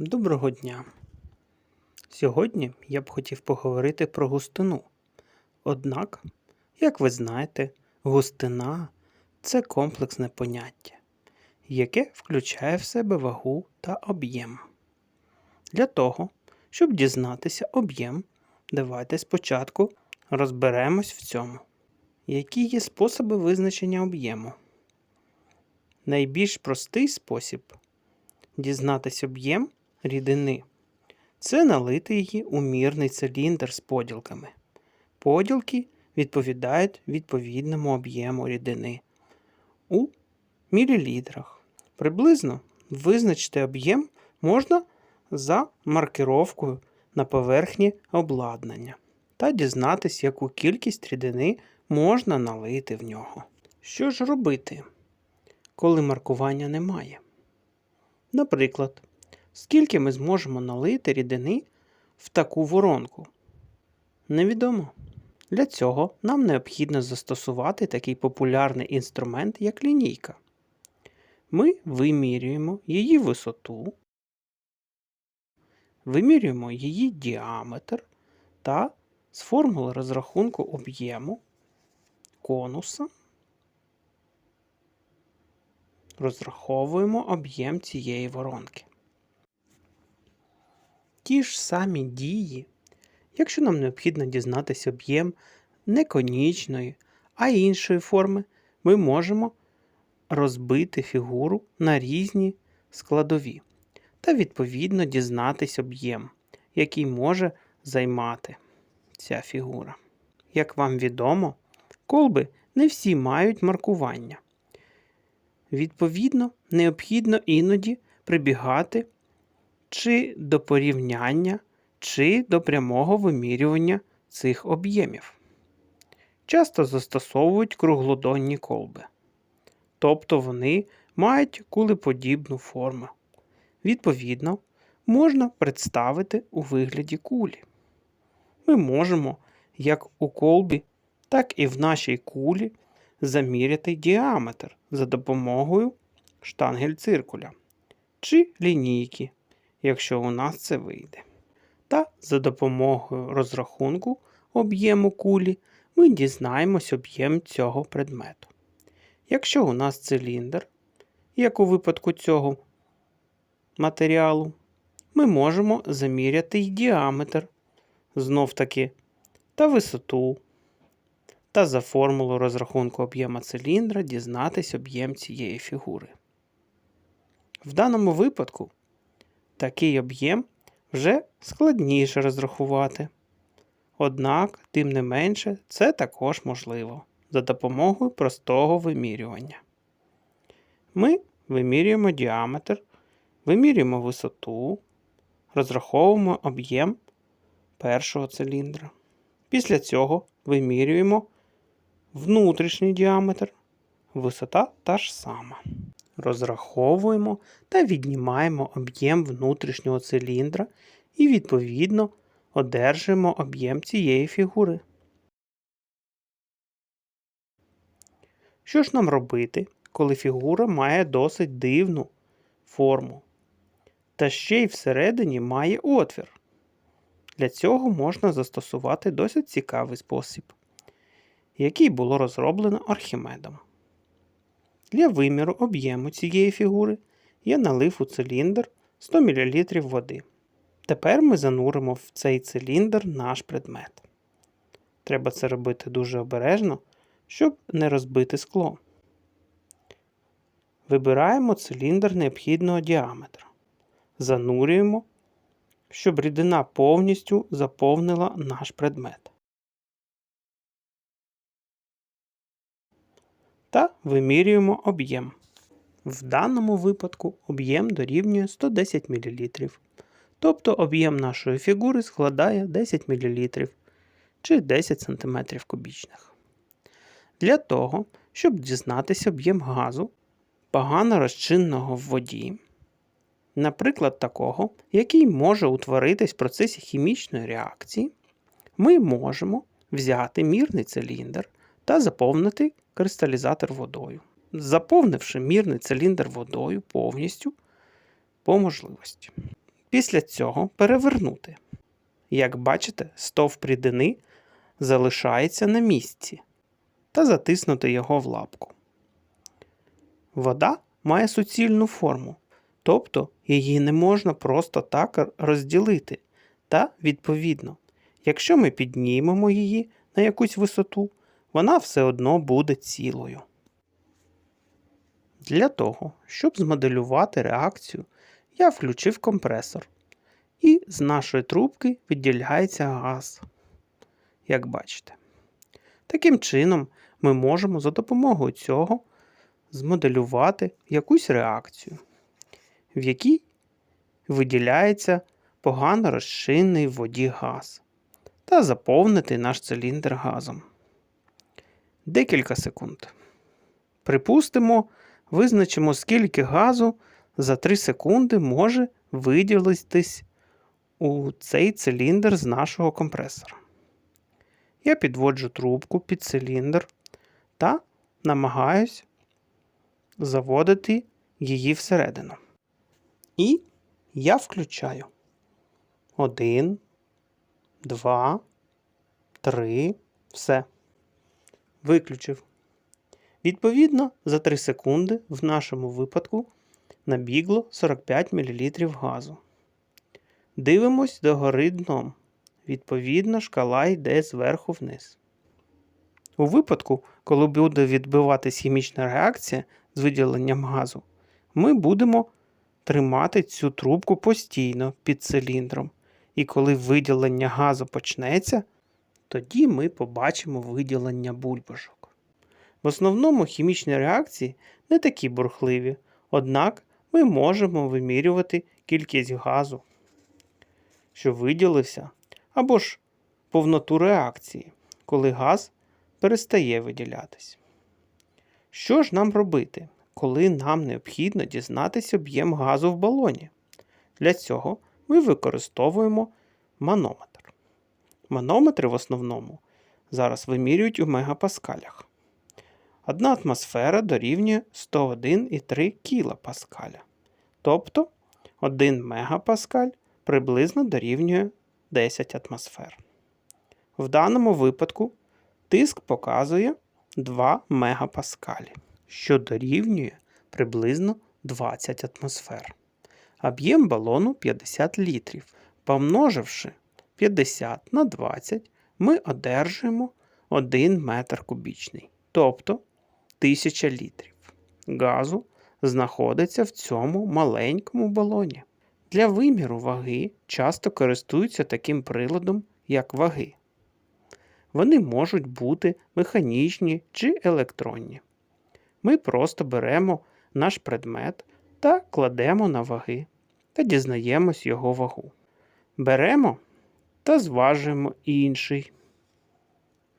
Доброго дня! Сьогодні я б хотів поговорити про густину. Однак, як ви знаєте, густина це комплексне поняття, яке включає в себе вагу та об'єм. Для того, щоб дізнатися об'єм, давайте спочатку розберемось в цьому. Які є способи визначення об'єму? Найбільш простий спосіб дізнатись об'єм рідини це налити її у мірний циліндр з поділками. Поділки відповідають відповідному об'єму рідини у мілілітрах. Приблизно визначити об'єм можна за маркировкою на поверхні обладнання та дізнатись, яку кількість рідини можна налити в нього. Що ж робити, коли маркування немає? Наприклад, скільки ми зможемо налити рідини в таку воронку? Невідомо. Для цього нам необхідно застосувати такий популярний інструмент, як лінійка. Ми вимірюємо її висоту, вимірюємо її діаметр та з формули розрахунку об'єму конуса розраховуємо об'єм цієї воронки. Ті ж самі дії, якщо нам необхідно дізнатися об'єм не конічної, а іншої форми, ми можемо розбити фігуру на різні складові та відповідно дізнатись об'єм, який може займати ця фігура. Як вам відомо, колби не всі мають маркування. Відповідно, необхідно іноді прибігати чи до порівняння, чи до прямого вимірювання цих об'ємів. Часто застосовують круглодонні колби, тобто вони мають кулеподібну форму. Відповідно, можна представити у вигляді кулі. Ми можемо як у колбі, так і в нашій кулі заміряти діаметр за допомогою штангель-циркуля чи лінійки, якщо у нас це вийде. Та за допомогою розрахунку об'єму кулі ми дізнаємось об'єм цього предмету. Якщо у нас циліндр, як у випадку цього матеріалу, ми можемо заміряти й діаметр, знов таки, та висоту, та за формулу розрахунку об'єма циліндра дізнатись об'єм цієї фігури. В даному випадку такий об'єм вже складніше розрахувати. Однак, тим не менше, це також можливо за допомогою простого вимірювання. Ми вимірюємо діаметр, вимірюємо висоту, розраховуємо об'єм першого циліндра. Після цього вимірюємо внутрішній діаметр, висота та ж сама. Розраховуємо та віднімаємо об'єм внутрішнього циліндра і, відповідно, одержуємо об'єм цієї фігури. Що ж нам робити, коли фігура має досить дивну форму? Та ще й всередині має отвір. Для цього можна застосувати досить цікавий спосіб який було розроблено Архімедом. Для виміру об'єму цієї фігури я налив у циліндр 100 мл води. Тепер ми зануримо в цей циліндр наш предмет. Треба це робити дуже обережно, щоб не розбити скло. Вибираємо циліндр необхідного діаметра. Занурюємо, щоб рідина повністю заповнила наш предмет. Та вимірюємо об'єм. В даному випадку об'єм дорівнює 110 мл. Тобто об'єм нашої фігури складає 10 мл чи 10 см кубічних. Для того, щоб дізнатися об'єм газу, погано розчинного в воді, наприклад, такого, який може утворитись в процесі хімічної реакції, ми можемо взяти мірний циліндр та заповнити кристалізатор водою, заповнивши мірний циліндр водою повністю по можливості. Після цього перевернути. Як бачите, стовп рідини залишається на місці та затиснути його в лапку. Вода має суцільну форму, тобто її не можна просто так розділити. Та, відповідно, якщо ми піднімемо її на якусь висоту, вона все одно буде цілою. Для того, щоб змоделювати реакцію, я включив компресор. І з нашої трубки відділяється газ. Як бачите. Таким чином, ми можемо за допомогою цього змоделювати якусь реакцію, в якій виділяється погано розчинний в воді газ, та заповнити наш циліндр газом. Декілька секунд. Припустимо, визначимо, скільки газу за 3 секунди може виділитись у цей циліндр з нашого компресора. Я підводжу трубку під циліндр та намагаюсь заводити її всередину. І я включаю. Один, два, три, все. Виключив. Відповідно, за 3 секунди в нашому випадку набігло 45 мл газу. Дивимось догори дном. Відповідно, шкала йде зверху вниз. У випадку, коли буде відбиватись хімічна реакція з виділенням газу, ми будемо тримати цю трубку постійно під циліндром. І коли виділення газу почнеться, тоді ми побачимо виділення бульбашок. В основному хімічні реакції не такі бурхливі, однак ми можемо вимірювати кількість газу, що виділився, або ж повноту реакції, коли газ перестає виділятись. Що ж нам робити, коли нам необхідно дізнатися об'єм газу в балоні? Для цього ми використовуємо манометр. Манометри в основному зараз вимірюють у мегапаскалях. Одна атмосфера дорівнює 101,3 кілопаскаля. Тобто 1 мегапаскаль приблизно дорівнює 10 атмосфер. В даному випадку тиск показує 2 мегапаскалі, що дорівнює приблизно 20 атмосфер. Об'єм балону 50 літрів. Помноживши 50 на 20, ми одержуємо 1 метр кубічний, тобто 1000 літрів. Газу знаходиться в цьому маленькому балоні. Для виміру ваги часто користуються таким приладом, як ваги. Вони можуть бути механічні чи електронні. Ми просто беремо наш предмет та кладемо на ваги та дізнаємось його вагу. Беремо та зважуємо інший.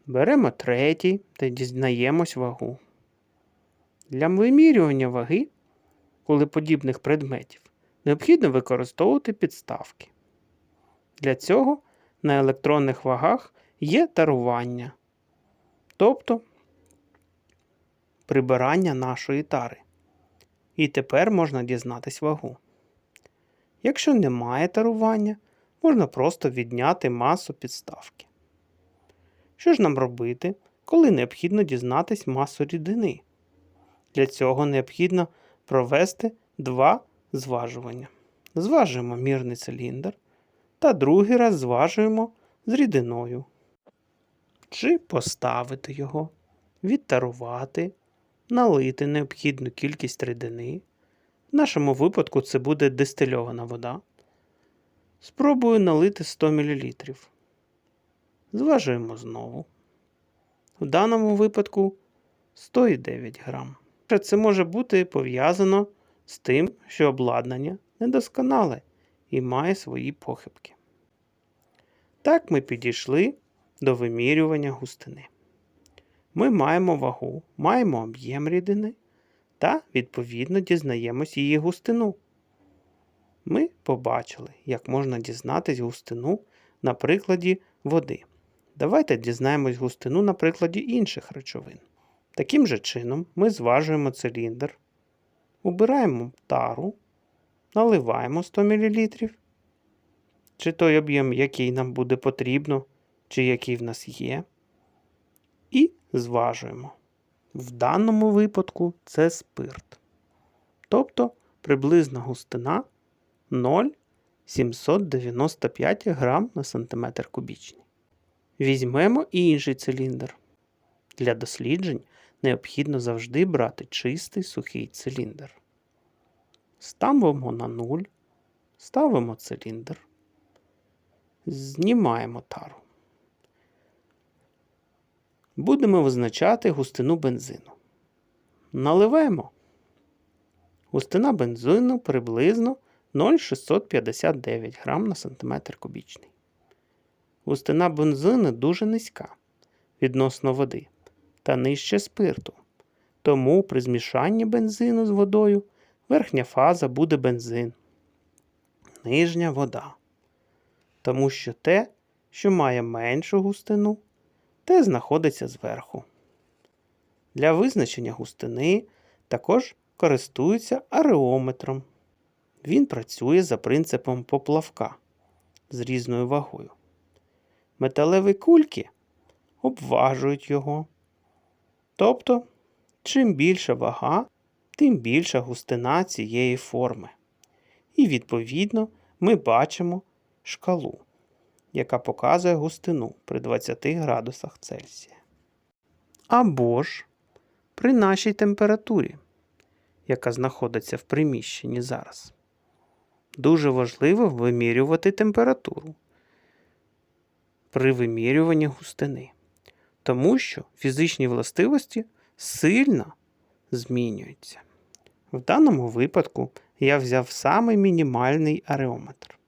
Беремо третій та дізнаємось вагу. Для вимірювання ваги, коли подібних предметів, необхідно використовувати підставки. Для цього на електронних вагах є тарування, тобто прибирання нашої тари. І тепер можна дізнатись вагу. Якщо немає тарування, можна просто відняти масу підставки. Що ж нам робити, коли необхідно дізнатись масу рідини? Для цього необхідно провести два зважування. Зважуємо мірний циліндр та другий раз зважуємо з рідиною. Чи поставити його, відтарувати, налити необхідну кількість рідини. В нашому випадку це буде дистильована вода. Спробую налити 100 мл. Зважуємо знову. В даному випадку 109 грам. Це може бути пов'язано з тим, що обладнання недосконале і має свої похибки. Так ми підійшли до вимірювання густини. Ми маємо вагу, маємо об'єм рідини та, відповідно, дізнаємось її густину. Ми побачили, як можна дізнатись густину на прикладі води. Давайте дізнаємось густину на прикладі інших речовин. Таким же чином ми зважуємо циліндр, убираємо тару, наливаємо 100 мл чи той об'єм, який нам буде потрібно, чи який в нас є, і зважуємо. В даному випадку це спирт. Тобто приблизна густина 0,795 грам на сантиметр кубічний. Візьмемо інший циліндр. Для досліджень необхідно завжди брати чистий сухий циліндр. Ставимо на 0, ставимо циліндр, знімаємо тару. Будемо визначати густину бензину. Наливаємо. Густина бензину приблизно 0,659 грам на сантиметр кубічний. Густина бензину дуже низька відносно води та нижче спирту. Тому при змішанні бензину з водою верхня фаза буде бензин, нижня вода. Тому що те, що має меншу густину, те знаходиться зверху. Для визначення густини також користуються ареометром. Він працює за принципом поплавка з різною вагою. Металеві кульки обважують його. Тобто, чим більша вага, тим більша густина цієї форми. І, відповідно, ми бачимо шкалу, яка показує густину при 20 градусах Цельсія. Або ж при нашій температурі, яка знаходиться в приміщенні зараз. Дуже важливо вимірювати температуру при вимірюванні густини, тому що фізичні властивості сильно змінюються. В даному випадку я взяв самий мінімальний ареометр.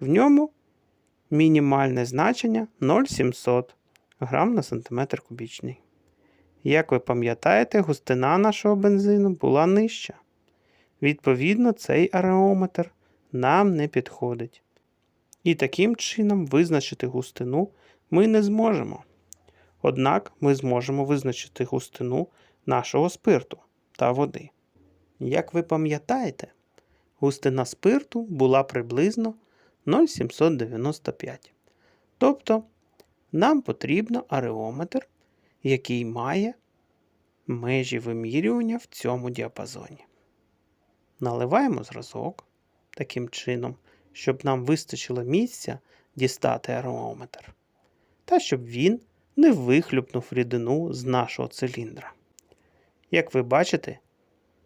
В ньому мінімальне значення 0,700 грам на сантиметр кубічний. Як ви пам'ятаєте, густина нашого бензину була нижча. Відповідно, цей ареометр нам не підходить. І таким чином визначити густину ми не зможемо. Однак ми зможемо визначити густину нашого спирту та води. Як ви пам'ятаєте, густина спирту була приблизно 0,795. Тобто нам потрібно ареометр, який має межі вимірювання в цьому діапазоні. Наливаємо зразок таким чином, щоб нам вистачило місця дістати ареометр, та щоб він не вихлюпнув рідину з нашого циліндра. Як ви бачите,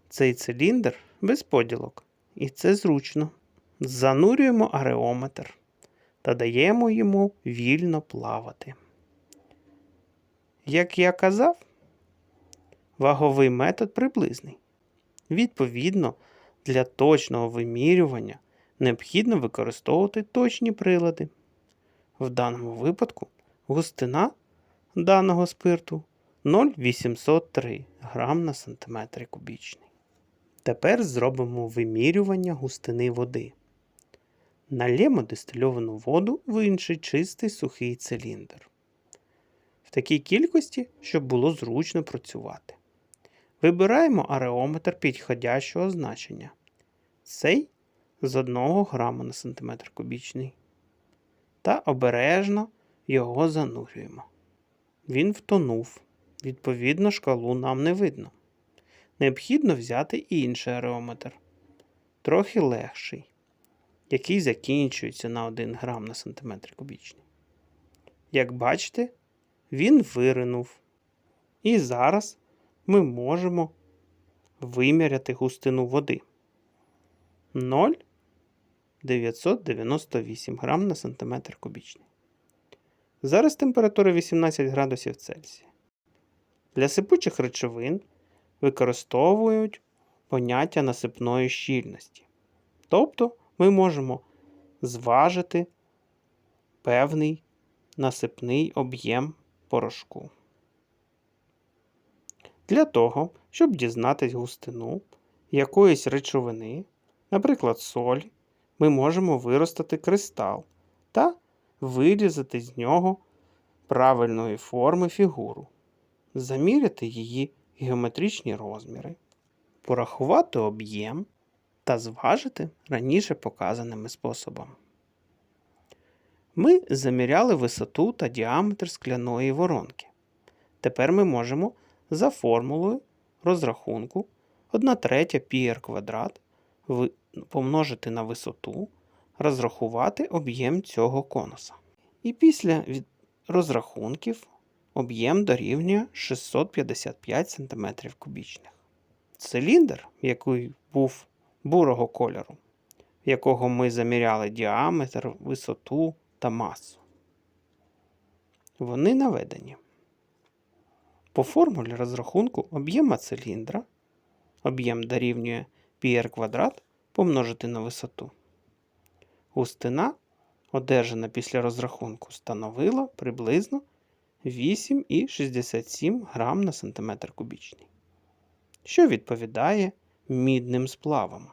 цей циліндр без поділок, і це зручно. Занурюємо ареометр та даємо йому вільно плавати. Як я казав, ваговий метод приблизний. Відповідно, для точного вимірювання необхідно використовувати точні прилади. В даному випадку густина даного спирту 0,803 грам на сантиметр кубічний. Тепер зробимо вимірювання густини води. Налємо дистильовану воду в інший чистий сухий циліндр. В такій кількості, щоб було зручно працювати. Вибираємо ареометр підходящого значення. Цей з 1 грама на сантиметр кубічний. Та обережно його занурюємо. Він втонув. Відповідно, шкалу нам не видно. Необхідно взяти інший ареометр, трохи легший, який закінчується на 1 грам на сантиметр кубічний. Як бачите, він виринув. І зараз ми можемо виміряти густину води 0,998 грам на сантиметр кубічний. Зараз температура 18 градусів Цельсія. Для сипучих речовин використовують поняття насипної щільності. Тобто ми можемо зважити певний насипний об'єм порошку. Для того, щоб дізнатись густину якоїсь речовини, наприклад, солі, ми можемо виростити кристал та вирізати з нього правильної форми фігуру, заміряти її геометричні розміри, порахувати об'єм та зважити раніше показаними способами. Ми заміряли висоту та діаметр скляної воронки. Тепер ми можемо за формулою розрахунку 1 третя πr квадрат помножити на висоту, розрахувати об'єм цього конуса. І після від розрахунків об'єм дорівнює 655 см кубічних. Циліндр, який був бурого кольору, в якого ми заміряли діаметр, висоту та масу. Вони наведені. По формулі розрахунку об'єма циліндра об'єм дорівнює πr квадрат помножити на висоту. Густина, одержана після розрахунку, становила приблизно 8,67 грам на сантиметр кубічний, що відповідає мідним сплавам.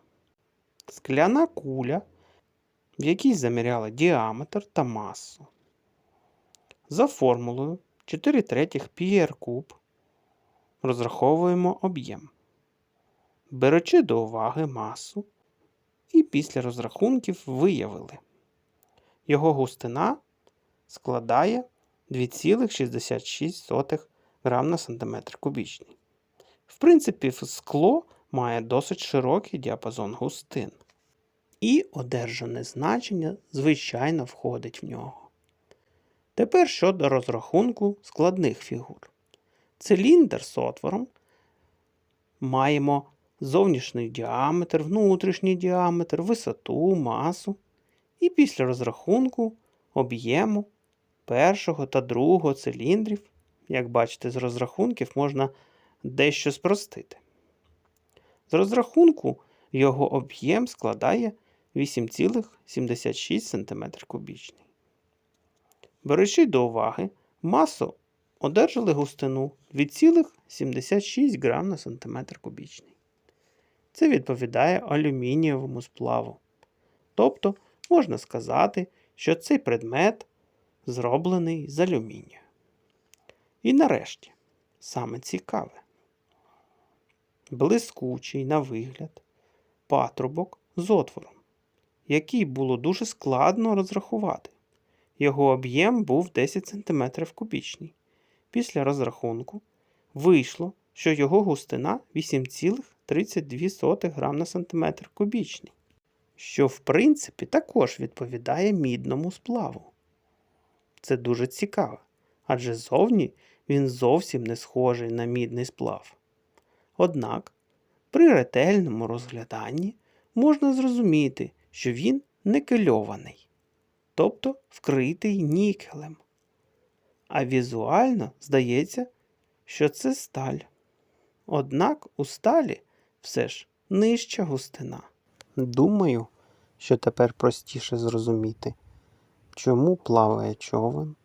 Скляна куля, в якій заміряли діаметр та масу. За формулою 4 третіх πr куб розраховуємо об'єм, беручи до уваги масу, і після розрахунків виявили. Його густина складає 2,66 грам на сантиметр кубічний. В принципі, скло має досить широкий діапазон густин. І одержане значення, звичайно, входить в нього. Тепер щодо розрахунку складних фігур. Циліндр з отвором маємо зовнішній діаметр, внутрішній діаметр, висоту, масу. І після розрахунку об'єму першого та другого циліндрів, як бачите, з розрахунків можна дещо спростити. З розрахунку його об'єм складає 8,76 см кубічний. Беручи до уваги масу, одержали густину 2,76 грам на сантиметр кубічний. Це відповідає алюмінієвому сплаву. Тобто можна сказати, що цей предмет зроблений з алюмінію. І нарешті, саме цікаве, блискучий на вигляд патрубок з отвором, який було дуже складно розрахувати. Його об'єм був 10 см кубічний. Після розрахунку вийшло, що його густина 8,32 грам на сантиметр кубічний, що в принципі також відповідає мідному сплаву. Це дуже цікаво, адже зовні він зовсім не схожий на мідний сплав. Однак, при ретельному розгляданні можна зрозуміти, що він не кельований, тобто вкритий нікелем. А візуально здається, що це сталь. Однак у сталі все ж нижча густина. Думаю, що тепер простіше зрозуміти, чому плаває човен,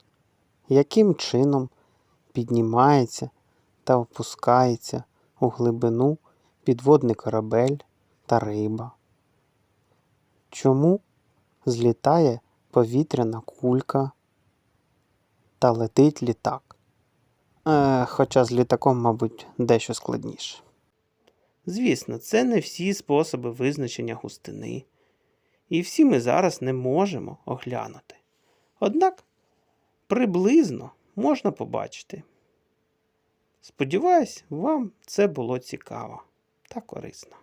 яким чином піднімається та опускається у глибину підводний корабель та риба. Чому злітає повітряна кулька та летить літак? Е, хоча з літаком, мабуть, дещо складніше. Звісно, це не всі способи визначення густини, і всі ми зараз не можемо оглянути. Однак приблизно можна побачити. Сподіваюсь, вам це було цікаво та корисно.